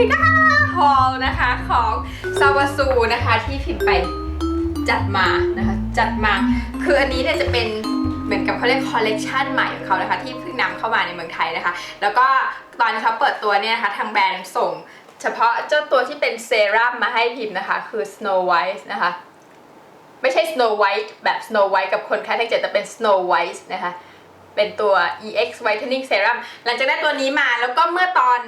ถึงฮอลนะคะของซาวาซูนะคะที่พิมไปจัดมานะคะจัดมาคืออันนี้เนี่ยจะเป็นเหมือนกับเขาเรียกคอลเลกชันใหม่ของเขานะคะที่เพิ่งนำเข้ามาในเมืองไทยนะคะ แล้วก็ตอนที่เขาเปิดตัวเนี่ยนะคะทางแบรนด์ส่ง เฉพาะเจ้าตัวที่เป็นเซรั่มมาให้พิมนะคะ คือ Snow White นะคะ ไม่ใช่ Snow White แบบ Snow White กับคนแค่ทั้งเจ็ดแต่เป็น Snow White นะคะเป็นตัว EX Whitening Serum หลังจากได้ตัวนี้มาแล้วก็เมื่อตอน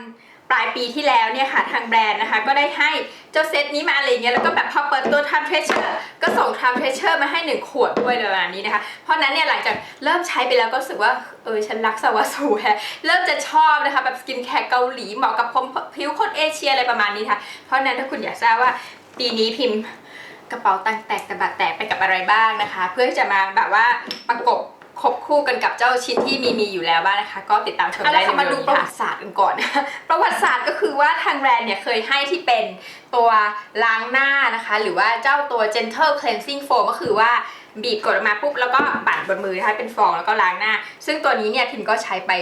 ปลายปีที่แล้วเนี่ยค่ะทางแบรนด์นะคะ ก็ได้ให้เจ้าเซตนี้มาอะไรเงี้ยแล้วก็แบบพอเปิดตัว Time Treasure ก็ส่ง Time Treasure มาให้ 1 ขวดด้วยในวันนี้นะคะ เพราะนั้นเนี่ยหลังจากเริ่มใช้ไปแล้วก็รู้สึกว่าเออฉันรักสวาสูแฮะเริ่มจะชอบนะคะแบบสกินแคร์เกาหลีเหมาะกับผมผิวคนเอเชียอะไรประมาณนี้ค่ะ เพราะนั้นถ้าคุณอยากทราบว่าปีนี้พิมพ์กระเป๋าตังแตกแตะบัดแตกไปกับอะไรบ้างนะคะ เพื่อจะมาแบบว่าประกบ คบคู่กันกับเจ้าชิ้นที่มีมีอยู่แล้วบ้างนะคะ ก็ติดตามชมได้ในมาดูประวัติศาสตร์กันก่อน ประวัติศาสตร์ก็คือว่าทางแบรนด์เนี่ยเคยให้ที่เป็นตัวล้างหน้านะคะ หรือว่าเจ้าตัว gentle cleansing foam ก็คือว่าบีบกดออกมาปุ๊บแล้วก็ปั่นบนมือนะคะเป็นฟองแล้วก็ล้างหน้า ซึ่งตัวนี้เนี่ยพิมก็ใช้ไป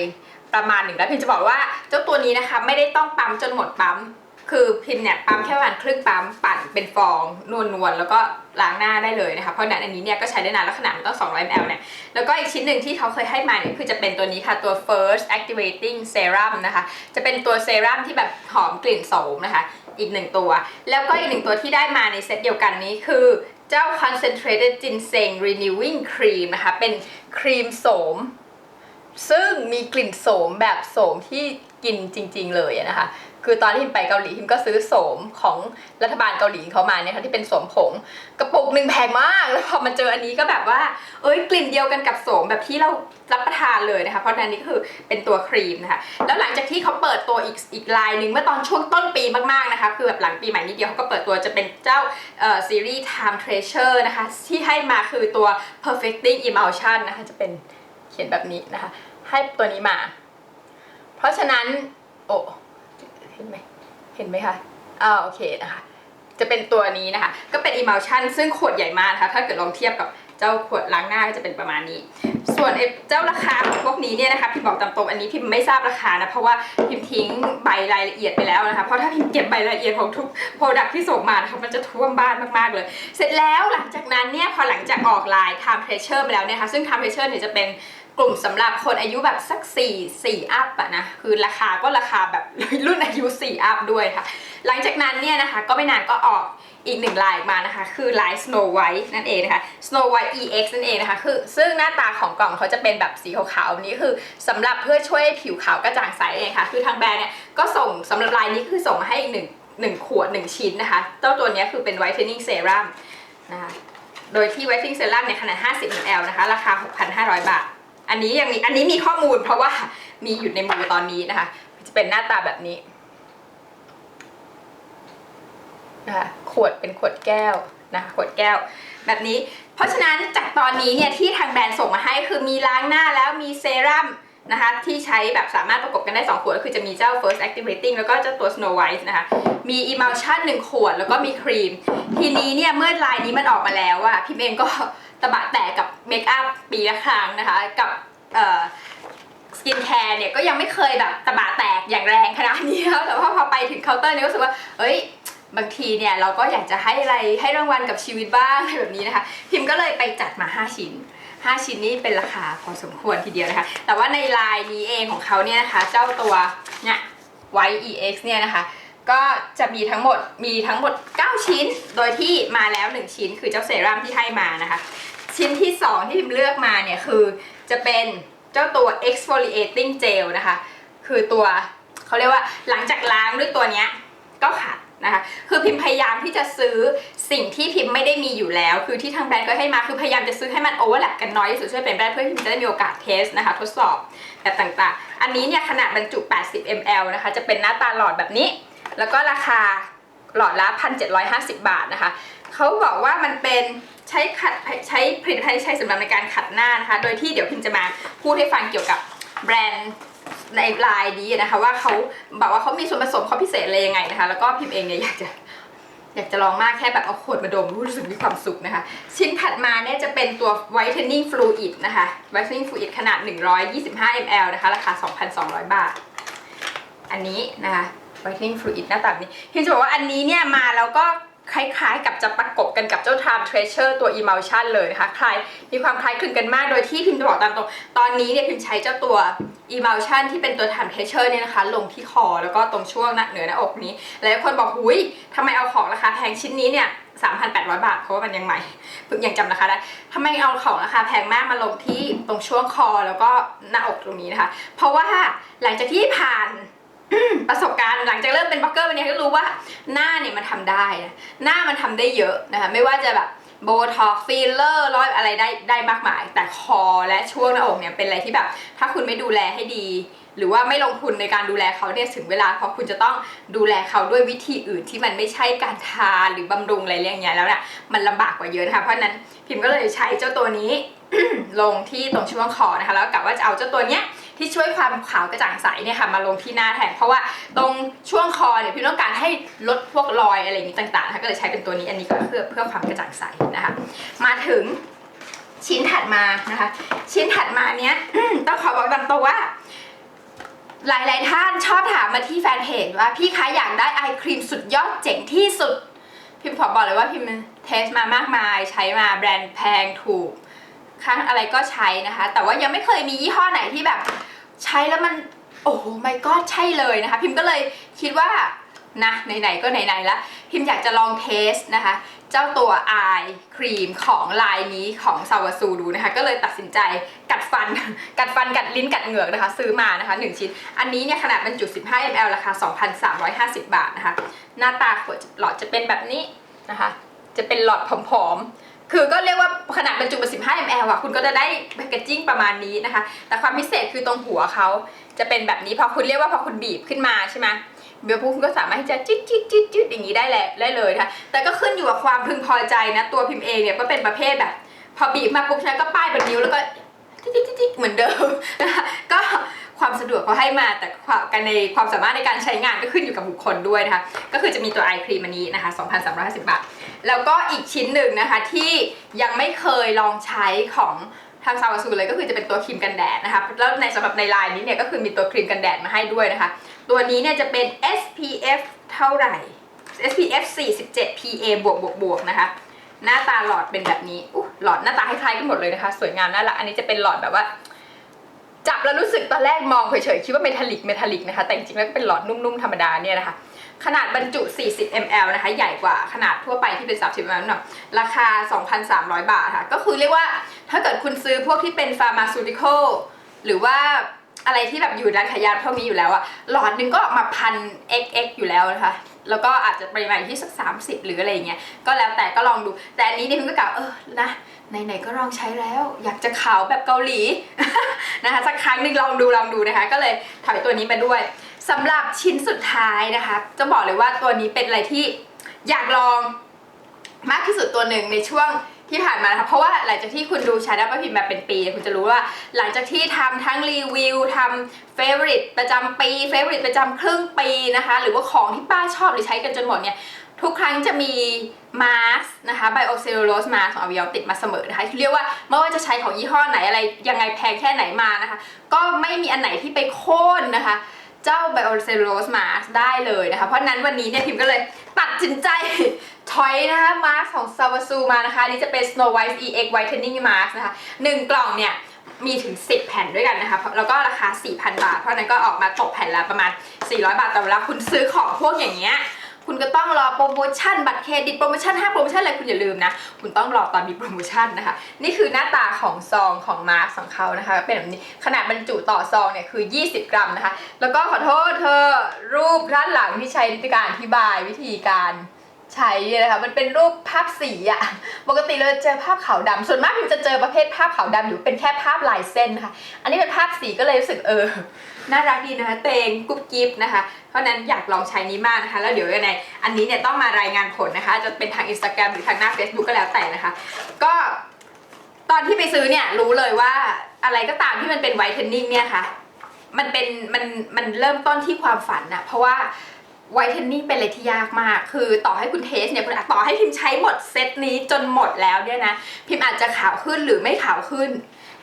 ประมาณหนึ่งแล้วพิมจะบอกว่าเจ้าตัวนี้นะคะไม่ได้ต้องปั๊มจนหมดปั๊ม คือพิมเนี่ยปั๊มแค่ประมาณครึ่งปั๊มปั่นเป็นฟองนวลนวลๆแล้วก็ล้างหน้าได้เลยนะคะเพราะฉะนั้นอันนี้เนี่ยก็ใช้ได้นานแล้วขนาดมันต้อง200 ml เนี่ยแล้วก็อีกชิ้นหนึ่งที่เขาเคยให้มาเนี่ยคือจะเป็นตัวนี้ค่ะตัว first activating serum นะคะจะเป็นตัวเซรั่มที่แบบหอมกลิ่นโสมนะคะอีกหนึ่งตัว แล้วก็อีกหนึ่งตัวที่ได้มาในเซตเดียวกันนี้คือเจ้า concentrated ginseng renewing cream นะคะเป็นครีมโสม ซึ่งมีกลิ่นโสมแบบโสมที่กินจริง ๆ เลยนะคะ คือตอนที่พิมไปเกาหลีพิมก็ซื้อโสมของรัฐบาลเกาหลีเขามาเนี่ยค่ะที่เป็นโสมผงกระปุกหนึ่งแพงมาก แล้วพอมาเจออันนี้ก็แบบว่า เอ้ยกลิ่นเดียวกันกับโสมแบบที่เรารับประทานเลยนะคะ เพราะนั้นนี่คือเป็นตัวครีมนะคะแล้วหลังจากที่เขาเปิดตัวอีกอีกลายหนึ่งเมื่อตอนช่วงต้นปีมากๆนะคะคือแบบหลังปีใหม่นิดเดียวเขาก็เปิดตัวจะเป็นเจ้าเอ่อซีรีส์ Time Treasure นะคะที่ให้มาคือตัว Perfecting Emulsion นะคะจะเป็นเขียนแบบนี้นะคะ ให้ตัวนี้มา เพราะฉะนั้นโอ้ ห็นไหมเห็นไหมคะอ่าโอเคนะคะ จะเป็นตัวนี้นะคะ ก็เป็น emulsion ซึ่งขวดใหญ่มากนะคะถ้าเกิดลองเทียบกับเจ้าขวดล้างหน้าก็จะเป็นประมาณนี้ ส่วนเจ้าราคาของพวกนี้เนี่ยนะคะพิมบอกตามตรงอันนี้พิมไม่ทราบราคานะเพราะว่าพิมทิ้งใบรายละเอียดไปแล้วนะคะเพราะถ้าพิมเก็บใบรายละเอียดของทุก product ที่ส่งมานะคะมันจะท่วมบ้านมากๆเลย เสร็จแล้วหลังจากนั้นเนี่ยพอหลังจากออกลาย time pressure ไปแล้วเนี่ยค่ะซึ่ง time pressure เนี่ยจะเป็น กลุ่มสำหรับคนอายุแบบสัก4 4อัพอะนะคือราคาก็ราคาแบบรุ่นอายุ4อัพด้วยค่ะ หลังจากนั้นเนี่ยนะคะก็ไม่นานก็ออกอีกหนึ่งลายมานะคะ คือลาย Snow White นั่นเองนะคะ Snow White EX นั่นเองนะคะคือซึ่งหน้าตาของกล่องเขาจะเป็นแบบสีขาวๆนี้คือสำหรับเพื่อช่วยผิวขาวกระจ่างใสเองค่ะ คือทางแบรนด์เนี่ยก็ส่งสำหรับลายนี้คือส่งมาให้อีกหนึ่งหนึ่งขวดหนึ่งชิ้นนะคะเจ้าตัวนี้คือเป็น Whitening Serum นะคะโดยที่ Whitening Serum เนี่ยขนาด 50 ml นะคะ ราคา 6,500 บาท อันนี้ยังมีอันนี้มีข้อมูลเพราะว่ามีอยู่ในมือตอนนี้นะคะ จะเป็นหน้าตาแบบนี้นะคะขวดเป็นขวดแก้วนะคะขวดแก้ว แบบนี้ เพราะฉะนั้นจากตอนนี้เนี่ยที่ทางแบรนด์ส่งมาให้คือมีล้างหน้าแล้วมีเซรั่ม นะคะที่ใช้แบบสามารถประกบกันได้ 2 ขวดก็คือจะมีเจ้า first activating แล้วก็เจ้าตัว snow white นะคะ มี emulsion 1 ขวด แล้วก็มีครีม ทีนี้เนี่ยเมื่อลายนี้มันออกมาแล้วอะพิมเองก็ตะบะแตกกับเมคอัพปีละครั้งนะคะ กับเอ่อสกินแคร์เนี่ยก็ยังไม่เคยแบบตะบะแตกอย่างแรงขนาดนี้แล้วแต่ว่าพอไปถึงเคาน์เตอร์เนี่ยก็รู้สึกว่าเอ้ยบางทีเนี่ยเราก็อยากจะให้อะไรให้รางวัลกับชีวิตบ้างอะไรแบบนี้นะคะ พิมก็เลยไปจัดมา 5 ชิ้น 5 ชิ้นนี้เป็นราคาพอสมควรทีเดียวนะคะ แต่ว่าในลายนี้เองของเขาเนี่ยนะคะ เจ้าตัวเนี่ย White EX เนี่ยนะคะ ก็จะมีทั้งหมดมีทั้งหมด 9 ชิ้น โดยที่มาแล้ว 1 ชิ้นคือเจ้าเซรั่มที่ให้มานะคะ ชิ้นที่ 2 ที่พิมเลือกมาเนี่ยคือจะเป็นเจ้าตัว exfoliating gel นะคะ คือตัวเขาเรียกว่าหลังจากล้างด้วยตัวเนี้ยก็ขัด นะคะคือพิมพยายามที่จะซื้อสิ่งที่พิมไม่ได้มีอยู่แล้ว คือที่ทางแบรนด์ก็ให้มาคือพยายามจะซื้อให้มันโอเวอร์แลปกันน้อยที่สุดช่วยเป็นไปได้เพื่อที่พิมจะได้มีโอกาสเทสนะคะทดสอบแบบต่างๆ อันนี้เนี่ยขนาดบรรจุ 80 ml นะคะจะเป็นหน้าตาหลอดแบบนี้ แล้วก็ราคาหลอดละ 1,750 บาทนะคะเขาบอกว่ามันเป็นใช้ขัดใช้ผลิตภัณฑ์ใช้สำหรับในการขัดหน้านะคะ โดยที่เดี๋ยวพิมจะมาพูดให้ฟังเกี่ยวกับแบรนด์ ในลน์นี้นะคะ ว่าเขาบอกว่าเขามีส่วนผสมเขาพิเศษอะไรยังไงนะคะ แล้วก็พิมเองเนี่ยอยากจะอยากจะลองมากแค่แบบเอาขวดมาดมรู้สึกมีความสุขนะคะ ชิ้นถัดมาเนี่ยจะเป็นตัว whitening fluid นะคะ whitening fluid ขนาด 125 ml นะคะ ราคา 2,200 บาท อันนี้นะคะ whitening fluid หน้าตาแบบนี้พิมจะบอกว่าอันนี้เนี่ยมาแล้วก็ คล้ายๆ กับจะประกบกันกับเจ้า time treasure ตัว emulsion เลยนะคะคล้ายมีความคล้ายคลึงกันมากโดยที่พิมจะบอกตามตรงตอนนี้เนี่ยพิมใช้เจ้าตัว emulsion ที่เป็นตัว time treasure เนี่ยนะคะ ลงที่คอแล้วก็ตรงช่วงหน้าเหนือหน้าอกนี้หลายคนบอกหุยทำไมเอาของราคาแพงชิ้นนี้เนี่ย3,800 บาท เพราะว่ามันยังใหม่เพิ่งยังจำราคาได้ทำไมเอาของราคาแพงมากมาลงที่ตรงช่วงคอแล้วก็หน้าอกตรงนี้นะคะ เพราะว่าหลังจากที่ผ่าน ประสบการณ์หลังจากเริ่มเป็นบล็อกเกอร์วันนี้ก็รู้ว่าหน้าเนี่ยมันทำได้นะหน้ามันทำได้เยอะนะคะไม่ว่าจะแบบโบท็อกฟิลเลอร์ร้อยอะไรได้ได้มากมาย แต่คอและช่วงหน้าอกเนี่ยเป็นอะไรที่แบบ ถ้าคุณไม่ดูแลให้ดี หรือว่าไม่ลงทุนในการดูแลเขาเนี่ยถึงเวลาเพราะคุณจะต้องดูแลเขาด้วยวิธีอื่นที่มันไม่ใช่การทาหรือบำรุงอะไรอย่างเงี้ยแล้วเนี่ยมันลำบากกว่าเยอะนะคะเพราะฉะนั้นพิมก็เลยใช้เจ้าตัวนี้ลงที่ตรงช่วงคอนะคะแล้วกะว่าจะเอาเจ้าตัวเนี้ย ที่ช่วยความขาวกระจ่างใสเนี่ยค่ะมาลงที่หน้าแทนเพราะว่าตรงช่วงคอเนี่ยพี่ต้องการให้ลดพวกรอยอะไรอย่างนี้ต่างๆนะคะก็เลยใช้เป็นตัวนี้อันนี้ก็เพื่อเพื่อความกระจ่างใสนะคะมาถึงชิ้นถัดมานะคะ ชิ้นถัดมาเนี้ยต้องขอบอกตามตรงว่าหลาย ๆ ท่านชอบถามมาที่แฟนเพจว่าพี่คะอยากได้ไอครีมสุดยอดเจ๋งที่สุด พิมขอบอกเลยว่าพิมเทสมามากมายใช้มาแบรนด์แพงถูกค่าอะไรก็ใช้นะคะ แต่ว่ายังไม่เคยมียี่ห้อไหนที่แบบ ใช้แล้วมันโอ้ไม่ก็ใช่เลยนะคะ พิมก็เลยคิดว่านะไหนๆก็ไหนๆละพิมอยากจะลองเทสนะคะ เจ้าตัวอายครีมของลายนี้ของซาวาซูดูนะคะ ก็เลยตัดสินใจกัดฟัน กัดฟันกัดลิ้นกัดเหงือกนะคะ ซื้อมานะคะ 1 ชิ้น อันนี้เนี่ยขนาดบรรจุด15 ml ราคา 2,350 บาทนะคะ หน้าตาขวดหลอดจะเป็นแบบนี้นะคะ จะเป็นหลอดผอมๆ คือก็เรียกว่าขนาดบรรจุมา15 ml อะคุณก็จะได้แพคเกจิ้งประมาณนี้นะคะ แต่ความพิเศษคือตรงหัวเขาจะเป็นแบบนี้พอคุณเรียกว่าพอคุณบีบขึ้นมาใช่ไหมเบียร์พูคุณก็สามารถที่จะจิ๊ดจิ๊ดจิ๊ดจิ๊ดอย่างนี้ได้แหละได้เลยนะคะแต่ก็ขึ้นอยู่กับความพึงพอใจนะ ตัวพิมพ์เองเนี่ยก็เป็นประเภทแบบ พอบีบมาปุ๊บใช้ก็ป้ายบนนิ้วแล้วก็จิ๊ดจิ๊ดจิ๊ดเหมือนเดิมนะคะก็ ความสะดวกเขาให้มาแต่ความกันในความสามารถในการใช้งานก็ขึ้นอยู่กับบุคคลด้วยนะคะ ก็คือจะมีตัวไอครีมอันนี้นะคะ 2,350 บาท แล้วก็อีกชิ้นหนึ่งนะคะที่ยังไม่เคยลองใช้ของทางซาวาซูเลยก็คือจะเป็นตัวครีมกันแดดนะคะ แล้วในสำหรับในไลน์นี้เนี่ยก็คือมีตัวครีมกันแดดมาให้ด้วยนะคะ ตัวนี้เนี่ยจะเป็น SPF เท่าไหร่ SPF 47 PA บวกบวกบวกนะคะ หน้าตาหลอดเป็นแบบนี้อหลอดหน้าตาคล้ายๆกันหมดเลยนะคะ สวยงามน่ารัก อันนี้จะเป็นหลอดแบบว่า จับแล้วรู้สึกตอนแรกมองเฉยๆคิดว่าเมทัลลิกเมทัลลิกนะคะ แต่จริงๆแล้วก็เป็นหลอดนุ่มๆธรรมดาเนี่ยนะคะ ขนาดบรรจุ 40 ml นะคะ ใหญ่กว่าขนาดทั่วไปที่เป็น 30 ml หน่อยราคา 2,300 บาทค่ะ ก็คือเรียกว่าถ้าเกิดคุณซื้อพวกที่เป็น pharmaceutical หรือว่าอะไรที่แบบอยู่ร้านขายยาพวกนี้อยู่แล้วอะหลอดนึงก็มาพัน xx อยู่แล้วนะคะ แล้วก็อาจจะปริมาณอยู่ที่สัก 30 หรืออะไรเงี้ย ก็แล้วแต่ก็ลองดู แต่อันนี้เนี่ยคุณก็กล่าวเออนะไหนๆก็ลองใช้แล้ว อยากจะขาวแบบเกาหลี นะคะสักครั้งหนึ่งลองดูลองดูนะคะ ก็เลยถอยตัวนี้มาด้วยสำหรับชิ้นสุดท้ายนะคะจะบอกเลยว่าตัวนี้เป็นอะไรที่อยากลองมากที่สุดตัวหนึ่งในช่วงที่ผ่านมานะคะเพราะว่าหลังจากที่คุณดูชาด้าป้าพิมมาเป็นปี คุณจะรู้ว่าหลังจากที่ทำทั้งรีวิวทำเฟเวอริตประจำปีเฟเวอริตประจำครึ่งปีนะคะ หรือว่าของที่ป้าชอบหรือใช้กันจนหมดเนี่ย ทุกครั้งจะมีมาส์นะคะไบโอเซลลูโลสมาของอวิยติดมาเสมอนะคะเรียกว่าไม่ว่าจะใช้ของยี่ห้อไหนอะไรยังไงแพงแค่ไหนมานะคะ ก็ไม่มีอันไหนที่ไปโค่นนะคะ เจ้าไบโอเซลลูโลสมาสได้เลยนะคะ เพราะนั้นวันนี้เนี่ยพิมก็เลยตัดสินใจถอยนะคะมาสของซาวาซูมานะคะนี่จะเป็น Snow White EX Whitening Mask นะคะหนึ่งกล่องเนี่ยมีถึง 10 แผ่นด้วยกันนะคะ แล้วก็ราคา 4,000 บาท เพราะฉะนั้นก็ออกมาตกแผ่นละประมาณ 400 บาท แต่เวลาคุณซื้อของพวกอย่างเงี้ย คุณก็ต้องรอโปรโมชั่นบัตรเครดิตโปรโมชั่น5โปรโมชั่นอะไรคุณอย่าลืมนะ คุณต้องรอตอนมีโปรโมชั่นนะคะ นี่คือหน้าตาของซองของมาร์คของเขานะคะ เป็นแบบนี้ขนาดบรรจุต่อซองเนี่ยคือ 20 กรัมนะคะ แล้วก็ขอโทษเธอรูปด้านหลังที่ใช้ในการอธิบายวิธีการ ใช้เนี่ยนะคะมันเป็นรูปภาพสีอะปกติเราจะเจอภาพขาวดำส่วนมากพิมจะเจอประเภทภาพขาวดำอยู่เป็นแค่ภาพลายเส้นนะคะอันนี้เป็นภาพสีก็เลยรู้สึกเออน่ารักดีนะคะ เตงกุ๊บกิ๊บนะคะเพราะนั้นอยากลองใช้นี้มากนะคะ แล้วเดี๋ยวยังไงอันนี้เนี่ยต้องมารายงานผลนะคะ จะเป็นทาง Instagram หรือทางหน้า Facebook ก็แล้วแต่นะคะ ก็ตอนที่ไปซื้อเนี่ยรู้เลยว่าอะไรก็ตามที่มันเป็นไวท์เทนนิ่งเนี่ยค่ะ มันเป็นมันมันเริ่มต้นที่ความฝันนะเพราะว่า ไวท์เทนนิ่งเป็นอะไรที่ยากมาก คือต่อให้คุณเทสเนี่ยคุณต่อให้พิมพ์ใช้หมดเซตนี้จนหมดแล้วเนี่ยนะ พิมพ์อาจจะขาวขึ้นหรือไม่ขาวขึ้น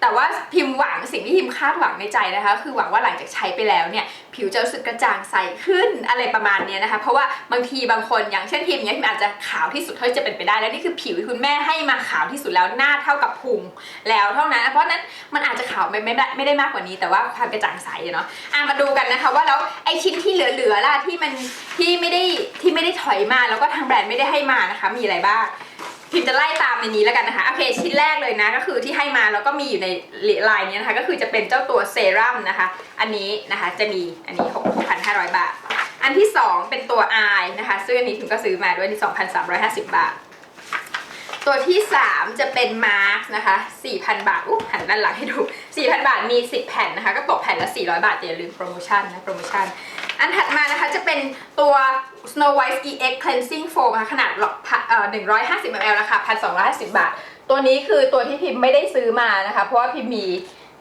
แต่ว่าพิมพ์หวังสิ่งที่พิมพ์คาดหวังในใจนะคะ คือหวังว่าหลังจากใช้ไปแล้วเนี่ย ผิวจะรู้สึกกระจ่างใสขึ้นอะไรประมาณนี้นะคะ เพราะว่าบางทีบางคนอย่างเช่นพิมเนี้ยพิมอาจจะขาวที่สุดเท่าที่จะเป็นไปได้ แล้วนี่คือผิวที่คุณแม่ให้มาขาวที่สุดแล้วหน้าเท่ากับพุงแล้วเท่านั้น เพราะฉะนั้นมันอาจจะขาวไม่ไม่ได้ไม่ได้มากกว่านี้ แต่ว่าความกระจ่างใสเนาะอะมาดูกันนะคะว่าแล้วไอชิ้นที่เหลือๆล่ะที่มันที่ไม่ได้ที่ไม่ได้ถอยมาแล้วก็ทางแบรนด์ไม่ได้ให้มานะคะมีอะไรบ้าง พิมจะไล่ตามในนี้แล้วกันนะคะโอเคชิ้นแรกเลยนะก็คือที่ให้มาแล้วก็มีอยู่ในลายนี้นะคะก็คือจะเป็นเจ้าตัวเซรั่มนะคะ อันนี้นะคะจะมีอันนี้ 6,500 บาท อันที่ 2 เป็นตัว i นะคะซึ่งอันนี้พิมก็ซื้อมาด้วยที่2,350 บาท ตัวที่ 3 จะเป็นมาร์กนะคะ 4,000 บาทอุ๊หันด้านหลังให้ดู 4,000 บาทมี 10 แผ่นนะคะ ก็ตกแผ่นละ 400 บาทอย่าลืมโปรโมชั่นนะ โปรโมชั่น อันถัดมานะคะจะเป็นตัว Snow White EX Cleansing Foam นะคะขนาด150 ml ราคา1,250 บาท ตัวนี้คือตัวที่พิมพ์ไม่ได้ซื้อมานะคะ เพราะว่าพิมพ์มี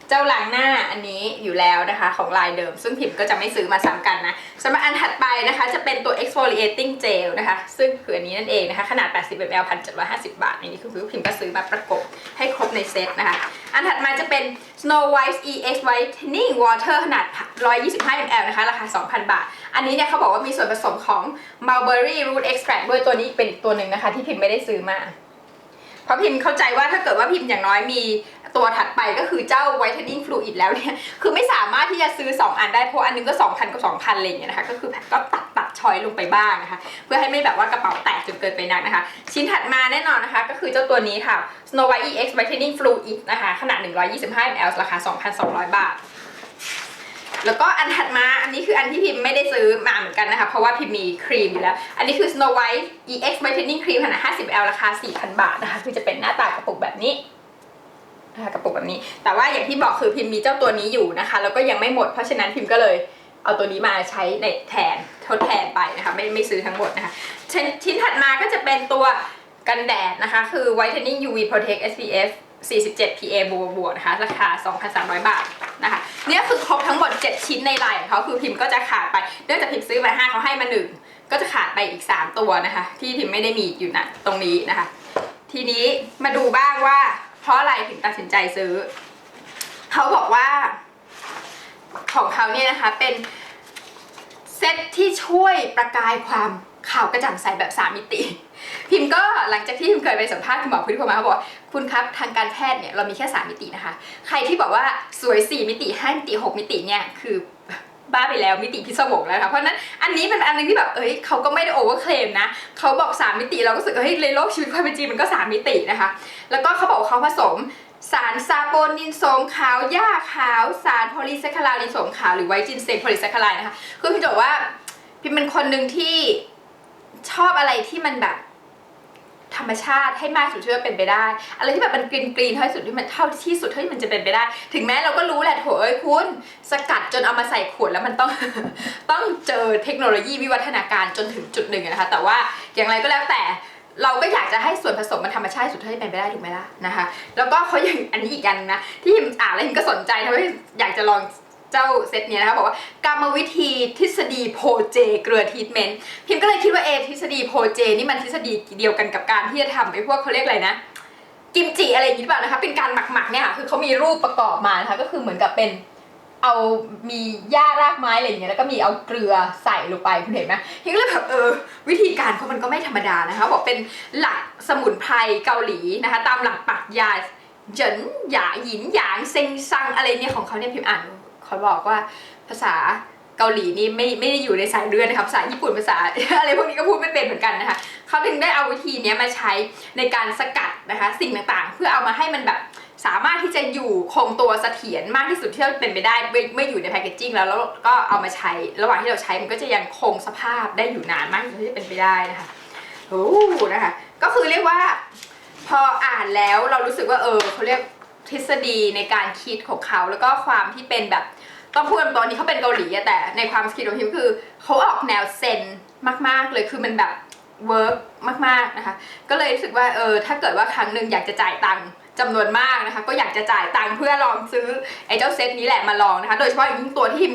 เจ้าล้างหน้าอันนี้อยู่แล้วนะคะของลายเดิม ซึ่งพิมก็จะไม่ซื้อมาซ้ำกันนะสำหรับอันถัดไปนะคะจะเป็นตัว exfoliating gel นะคะ ซึ่งคืออันนี้นั่นเองนะคะ ขนาด 80 ml 1,750 บาท อันนี้คือพิมก็ซื้อมาประกบให้ครบในเซตนะคะ อันถัดมาจะเป็น Snow White EX Whitening Water ขนาด 125 ml นะคะ ราคา 2,000 บาท อันนี้เนี่ยเขาบอกว่ามีส่วนผสมของ Mulberry Root Extract ด้วยตัวนี้เป็นอีกตัวหนึ่งนะคะ ที่พิมไม่ได้ซื้อมา เพราะพิมพ์เข้าใจว่าถ้าเกิดว่าพิมพ์อย่างน้อยมีตัวถัดไปก็คือเจ้า whitening fluid แล้วเนี่ย คือไม่สามารถที่จะซื้อ 2 อันได้ เพราะอันนึงก็ 2,000กับ2,000อะไรอย่างเงี้ยนะคะ ก็คือก็ตัดตัดชอยลงไปบ้างนะคะ เพื่อให้ไม่แบบว่ากระเป๋าแตกจนเกินไปนักนะคะ ชิ้นถัดมาแน่นอนนะคะ ก็คือเจ้าตัวนี้ค่ะ Snow White EX Whitening Fluid นะคะ ขนาด 125 ml ราคา 2,200 บาท แล้วก็อันถัดมาอันนี้คืออันที่พิมพ์ไม่ได้ซื้อมาเหมือนกันนะคะ เพราะว่าพิมพ์มีครีมอยู่แล้ว อันนี้คือ Snow White EX Whitening Cream ขนาด 50ml ราคา 4,000 บาทนะคะ คือจะเป็นหน้าตากระปุกแบบนี้นะคะกระปุกแบบนี้ แต่ว่าอย่างที่บอกคือพิมพ์มีเจ้าตัวนี้อยู่นะคะ แล้วก็ยังไม่หมด เพราะฉะนั้นพิมพ์ก็เลยเอาตัวนี้มาใช้ในแทนทดแทนไปนะคะ ไม่ไม่ซื้อทั้งหมดนะคะ ชิ้นถัดมาก็จะเป็นตัวกันแดดนะคะ คือ Whitening UV Protect SPF 47 PA บวกบวกนะคะ ราคา 2,300 บาทนะคะเนี่ยคือครบทั้งหมด 7 ชิ้นในไลน์ของเขาคือพิมพ์ก็จะขาดไปเนื่องจากพิมพ์ซื้อมา5เขาให้มา 1 ก็จะขาดไปอีก 3 ตัวนะคะ ที่พิมพ์ไม่ได้มีอยู่นะตรงนี้นะคะ ทีนี้มาดูบ้างว่าเพราะอะไรถึงตัดสินใจซื้อ เขาบอกว่า ของเขาเนี่ยนะคะเป็นเซตที่ช่วยประกายความขาวกระจ่างใสแบบ 3 มิติ พิมพ์ก็หลังจากที่พิมเคยไปสัมภาษณ์คุณหมอพุทธิพงศ์มาเขาบอกคุณครับทางการแพทย์เนี่ยเรามีแค่3มิตินะคะ ใครที่บอกว่าสวย4มิติ5มิติ6มิติเนี่ยคือบ้าไปแล้วมิติพิศวงแล้วค่ะเพราะนั้นอันนี้เป็นอันหนึงที่แบบเอ้ยเขาก็ไม่ได้โอเวอร์เคลมนะเขาบอก 3 มิติเราก็รู้สึกเฮ้ยในโลกชีวิตความเป็นจริงมันก็ 3 มิตินะคะ แล้วก็เขาบอกเขาผสมสารซาโปนินโสมขาวหญ้าขาว สารโพลีแซคคาไลด์นินโสมขาวหรือไวจินเซนโพลีแซคคาไลด์นะคะคือพี่จะบอกว่าพี่เป็นคนหนึ่งที่ชอบอะไรที่มันแบบ ธรรมชาติให้มากสุดที่จะเป็นไปได้ อะไรที่แบบมันกรีนกรีนเท่าที่สุดที่มันเท่าที่สุดเท่าที่มันจะเป็นไปได้ ถึงแม้เราก็รู้แหละโถเอ้ยคุณ สกัดจนเอามาใส่ขวดแล้วมันต้องต้องเจอเทคโนโลยีวิวัฒนาการจนถึงจุดหนึ่งนะคะ แต่ว่าอย่างไรก็แล้วแต่เราก็อยากจะให้ส่วนผสมมันธรรมชาติสุดเท่าที่เป็นไปได้ถูกไหมล่ะนะคะ แล้วก็เขาอย่างอันนี้อีกอันนะที่พิมอ่านแล้วพิมก็สนใจทำให้อยากจะลอง เจ้าเซตเนี้ยนะคะบอกว่ากรรมวิธีทฤษฎีโพเจ เกลือทีทเมนต์พิมก็เลยคิดว่าเอทฤษฎีโพเจ นี่มันทฤษฎีเดียวกันกับการที่จะทำไอ้พวกเขาเรียกอะไรนะกิมจิอะไรอย่างนี้หรือเปล่านะคะเป็นการหมักหมักๆเนี่ยค่ะคือเขามีรูปประกอบมานะคะก็คือเหมือนกับเป็นเอามีหญ้ารากไม้อะไรอย่างเงี้ยแล้วก็มีเอาเกลือใส่ลงไปคุณเห็นไหมพิมก็เลยแบบเออวิธีการเขามันก็ไม่ธรรมดานะคะบอกเป็นหลักสมุนไพรเกาหลีนะคะตามหลักปรัชญาเหจินหยาหยินหยางเซงซังอะไรเนี่ยของเขาเนี่ยพิมอ่าน ขาบอกว่าภาษาเกาหลีนี่ไม่ไม่ได้อยู่ในสายเลือดนะคะภาษาญี่ปุ่นภาษาอะไรพวกนี้ก็พูดไม่เป็นเหมือนกันนะคะเขาถึงได้เอาวิธีนี้มาใช้ในการสกัดนะคะสิ่งต่างๆ เพื่อเอามาให้มันแบบสามารถที่จะอยู่คงตัวเสถียรมากที่สุดที่จะเป็นไปได้เมื่อเมื่อยู่ในแพคเกจจิ้งแล้วแล้วก็เอามาใช้ระหว่างที่เราใช้มันก็จะยังคงสภาพได้อยู่นานมากที่สุดที่จะเป็นไปได้นะคะโอ้นะคะก็คือเรียกว่า พออ่านแล้วเรารู้สึกว่าเออเขาเรียก ทฤษฎีในการคิดของเขาแล้วก็ความที่เป็นแบบต้องพูดตอนนี้เขาเป็นเกาหลีอะแต่ในความคิดของพิมคือเขาออกแนวเซนมาก ๆ เลยคือมันแบบเวิร์กมากๆนะคะ ก็เลยรู้สึกว่าเออถ้าเกิดว่าครั้งหนึ่งอยากจะจ่ายตังค์จำนวนมากนะคะ ก็อยากจะจ่ายตังค์เพื่อลองซื้อไอ้เจ้าเซตนี้แหละมาลองนะคะ โดยเฉพาะอย่างยิ่งตัวที่พิม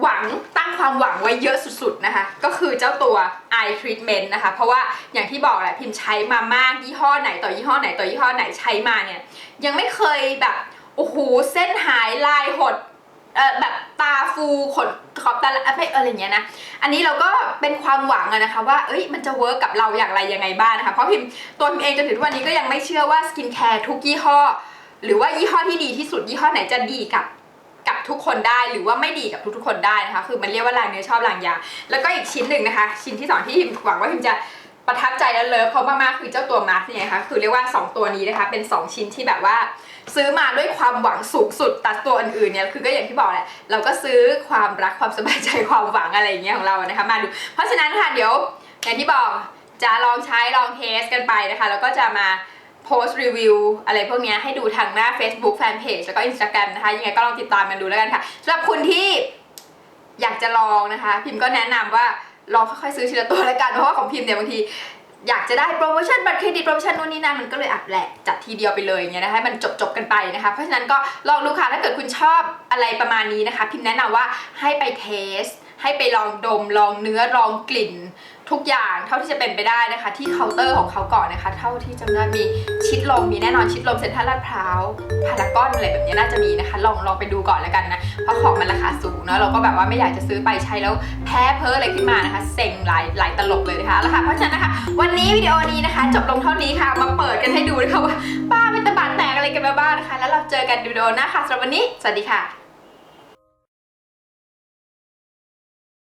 หวังตั้งความหวังไว้เยอะสุดๆนะคะ ก็คือเจ้าตัว eye treatment นะคะ เพราะว่าอย่างที่บอกแหละพิมใช้มามากยี่ห้อไหนต่อยี่ห้อไหนต่อยี่ห้อไหนใช้มาเนี่ย ยังไม่เคยแบบ โอ้โห เส้นหายลายหดเออแบบตาฟูขนขอบตาละไม่อะไรเงี้ยนะ อันนี้เราก็เป็นความหวังอะนะคะว่า เอ้ย มันจะเวิร์กกับเราอย่างไรยังไงบ้างนะคะ เพราะพิมตัวพิมเองจนถึงทุกวันนี้ก็ยังไม่เชื่อว่าสกินแคร์ทุกยี่ห้อ หรือว่ายี่ห้อที่ดีที่สุดยี่ห้อไหนจะดีกับ กับทุกคนได้หรือว่าไม่ดีกับทุกๆคนได้นะคะ คือมันเรียกว่าลางเนื้อชอบลางยา แล้วก็อีกชิ้นหนึ่งนะคะ ชิ้นที่สองที่พิมหวังว่าพิมจะประทับใจและเลิฟเขามากๆคือเจ้าตัวมาร์คเนี่ยนะคะคือเรียกว่าสองตัวนี้นะคะ เป็นสองชิ้นที่แบบว่า ซื้อมาด้วยความหวังสูงสุดแต่ตัวอื่นๆเนี่ยคือก็อย่างที่บอกแหละเราก็ซื้อความรักความสบายใจความหวังอะไรอย่างเงี้ยของเรานะคะมาดู เพราะฉะนั้นค่ะเดี๋ยวอย่างที่บอกจะลองใช้ลองเทสกันไปนะคะ แล้วก็จะมา โพสต์รีวิวอะไรพวกนี้ให้ดูทางหน้า Facebook Fanpage แล้วก็ Instagram นะคะ ยังไงก็ลองติดตามกันดูแล้วกันค่ะสำหรับคุณที่อยากจะลองนะคะ พิมพ์ก็แนะนำว่าลองค่อยๆซื้อทีละตัวแล้วกัน เพราะว่าของพิมพ์เนี่ยบางทีอยากจะได้โปรโมชั่นบัตรเครดิตโปรโมชั่นนู่นนี่นั่นมันก็เลยอัดแหละจัดทีเดียวไปเลยอย่างเงี้ยนะคะให้มันจบจบๆกันไปนะคะ เพราะฉะนั้นก็ลองดูค่ะถ้าเกิดคุณชอบอะไรประมาณนี้นะคะ พิมพ์แนะนำว่าให้ไปเทส ให้ไปลองดมลองเนื้อลองกลิ่น ทุกอย่างเท่าที่จะเป็นไปได้นะคะ ที่เคาน์เตอร์ของเขาก่อนนะคะ เท่าที่จำได้มีชิดลมมีแน่นอนชิดลมเซ็นทรัลลาดพร้าวพารากอนอะไรแบบนี้น่าจะมีนะคะ ลองลองไปดูก่อนแล้วกันนะเพราะของมันราคาสูงเนอะเราก็แบบว่าไม่อยากจะซื้อไปใช้แล้วแพ้เพ้ออะไรขึ้นมานะคะเซ็งหลายหลายตลบเลยนะคะแล้วค่ะเพราะฉะนั้นนะคะวันนี้วิดีโอนี้นะคะ จบลงเท่านี้ค่ะมาเปิดกันให้ดูนะคะว่าป้าเป็นตะบาดแตกอะไรกันมาบ้างนะคะ แล้วเราเจอกันวิดีโอหน้าค่ะสำหรับวันนี้สวัสดีค่ะ